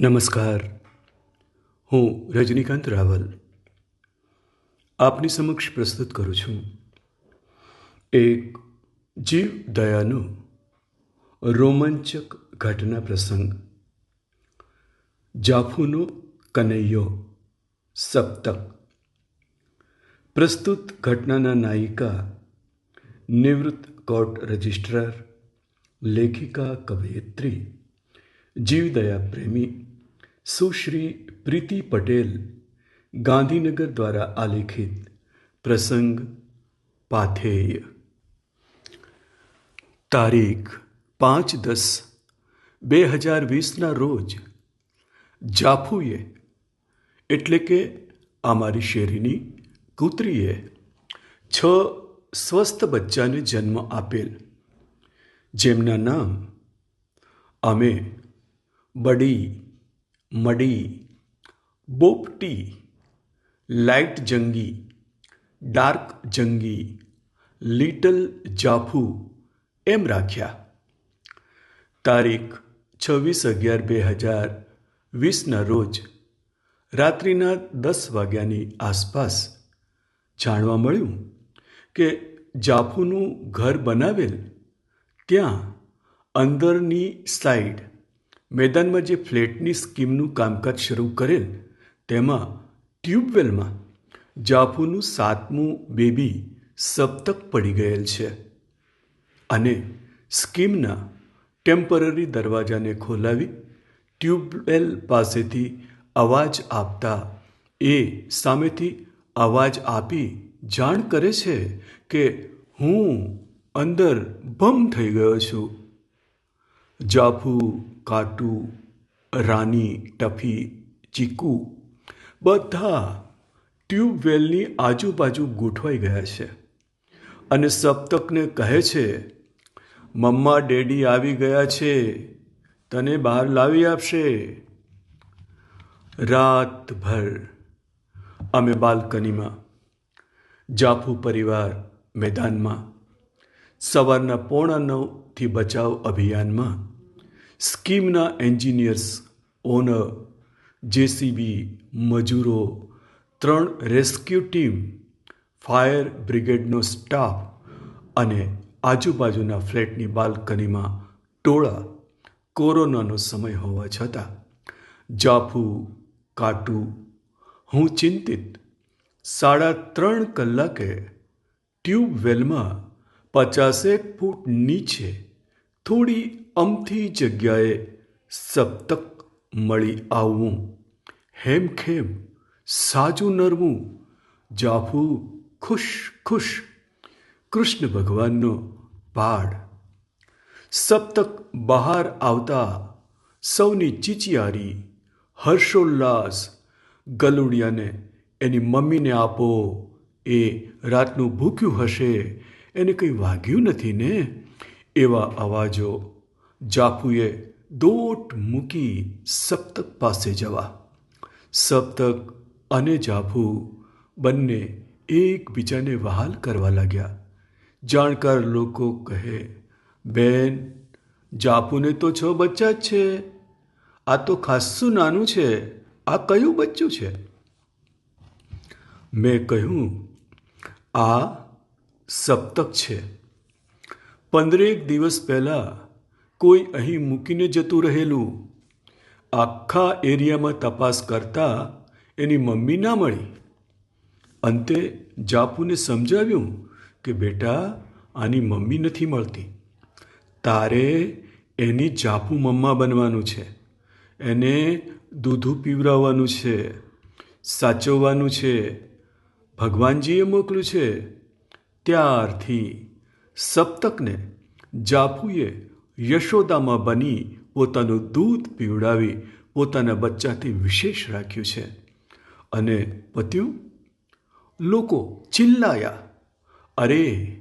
નમસ્કાર. હું રજનીકાંત રાવલ આપની સમક્ષ પ્રસ્તુત કરું છું. એક જીવ દયાનો રોમાંચક ઘટના પ્રસંગ. જાફુનો કનૈયો સપ્તક. પ્રસ્તુત ઘટનાના નાયિકા નિવૃત્ત કોર્ટ રજિસ્ટ્રાર, લેખિકા, કવયિત્રી, જીવદયા પ્રેમી સુશ્રી પ્રીતિ પટેલ ગાંધીનગર દ્વારા આલેખિત પ્રસંગ પાથેય. તારીખ પાંચ દસ બે હજાર વીસના રોજ જાફુએ, એટલે કે અમારી શેરીની કૂતરીએ, છ સ્વસ્થ બચ્ચાને જન્મ આપેલ, જેમના નામ અમે બડી મડી, બોપટી, લાઇટ જંગી, ડાર્ક જંગી, લિટલ જાફુ એમ રાખ્યા. તારીખ છવ્વીસ અગિયાર બે હજાર વીસના રોજ રાત્રિના દસ વાગ્યાની આસપાસ જાણવા મળ્યું કે જાફુનું ઘર બનાવેલ ત્યાં અંદરની સાઈડ મેદાનમાં જે ફ્લેટની સ્કીમનું કામકાજ શરૂ કરેલ, તેમાં ટ્યુબવેલમાં જાફુનું સાતમું બેબી સપ્તક પડી ગયેલ છે અને સ્કીમના ટેમ્પરરી દરવાજાને ખોલાવી ટ્યુબવેલ પાસેથી અવાજ આપતા એ સામેથી અવાજ આપી જાણ કરે છે કે હું અંદર ભમ થઈ ગયો છું. જાફુ કાટુ, રાની, ટફી, ચીકુ બધા ટ્યુબવેલની આજુબાજુ ગોઠવાઈ ગયા છે. અને સપ્તકને કહે છે, મમ્મા, ડેડી આવી ગયા છે. તને બહાર લાવી આપશે. રાતભર. અમે બાલ્કનીમાં. જાફુ પરિવાર મેદાનમાં. સવારના પોણા નવથી બચાવ અભિયાનમાં. સ્કીમના એન્જિનિયર્સ, ઓનર, જેસીબી, મજૂરો, ત્રણ રેસ્ક્યુ ટીમ, ફાયર બ્રિગેડનો સ્ટાફ અને આજુબાજુના ફ્લેટની બાલ્કનીમાં ટોળા કોરોનાનો સમય હોવા છતાં જાફુ, કાટુ, હું ચિંતિત, સાડા ત્રણ કલાકે ટ્યુબવેલમાં પચાસેક ફૂટ નીચે થોડી અમથી જગ્યાએ સપ્તક મળી આવવું. હેમખેમ સાજું નરવું, જાફું ખુશ ખુશ, કૃષ્ણ ભગવાનનો પાડ. સપ્તક બહાર આવતા સૌની ચીચિયારી, હર્ષોલ્લાસ, ગલુડિયાને એની મમ્મીને આપો, એ રાતનું ભૂખ્યું હશે, એને કંઈ વાગ્યું નથી ને? એવા અવાજો જાફુએ દોટ મૂકી સપ્તક પાસે જવા. સપ્તક અને જાફુ બંને એકબીજાને વહાલ કરવા લાગ્યા. જાણકાર લોકો કહે, બેન જાફુને તો છ બચ્ચા જ છે. આ તો ખાસ્સું નાનું છે. આ કયું બચ્ચું છે? મેં કહ્યું, આ સપ્તક છે. પંદરેક દિવસ પહેલાં કોઈ અહીં મૂકીને જતું રહેલું. આખા એરિયામાં તપાસ કરતા એની મમ્મી ના મળી. અંતે જાપુને સમજાવ્યું કે, બેટા, આની મમ્મી નથી મળતી. તારે એની જાપુ મમ્મા બનવાનું છે. એને દૂધું પીવરાવવાનું છે, સાચવવાનું છે, ભગવાનજીએ મોકલ્યું છે. ત્યારથી સપ્તકને જાફુએ યશોદામાં બની પોતાનું દૂધ પીવડાવી પોતાના બચ્ચાથી વિશેષ રાખ્યું છે. અને પત્યું, લોકો, ચિલ્લાયા. અરે,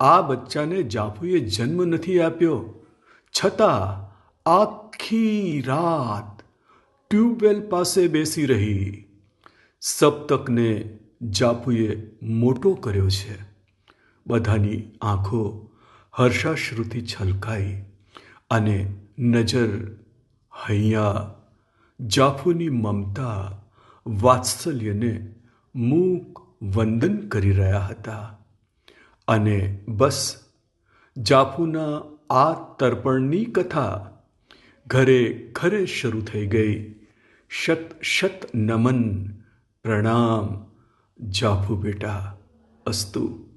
આ બચ્ચાને જાફુએ જન્મ નથી આપ્યો. છતાં આખી રાત ટ્યુબવેલ પાસે બેસી રહી. સપ્તકને જાફુએ મોટો કર્યો છે. બધાની આંખો હર્ષાશ્રુતિ છલકાઈ અને નજર હૈયા. જાફુની મમતા વાત્સલ્યને મૂક વંદન કરી રહ્યા હતા. અને બસ, જાફુના આ તર્પણની કથા ઘરે ઘરે શરૂ થઈ ગઈ. શત શત નમન, પ્રણામ, જાફુ બેટા, અસ્તુ.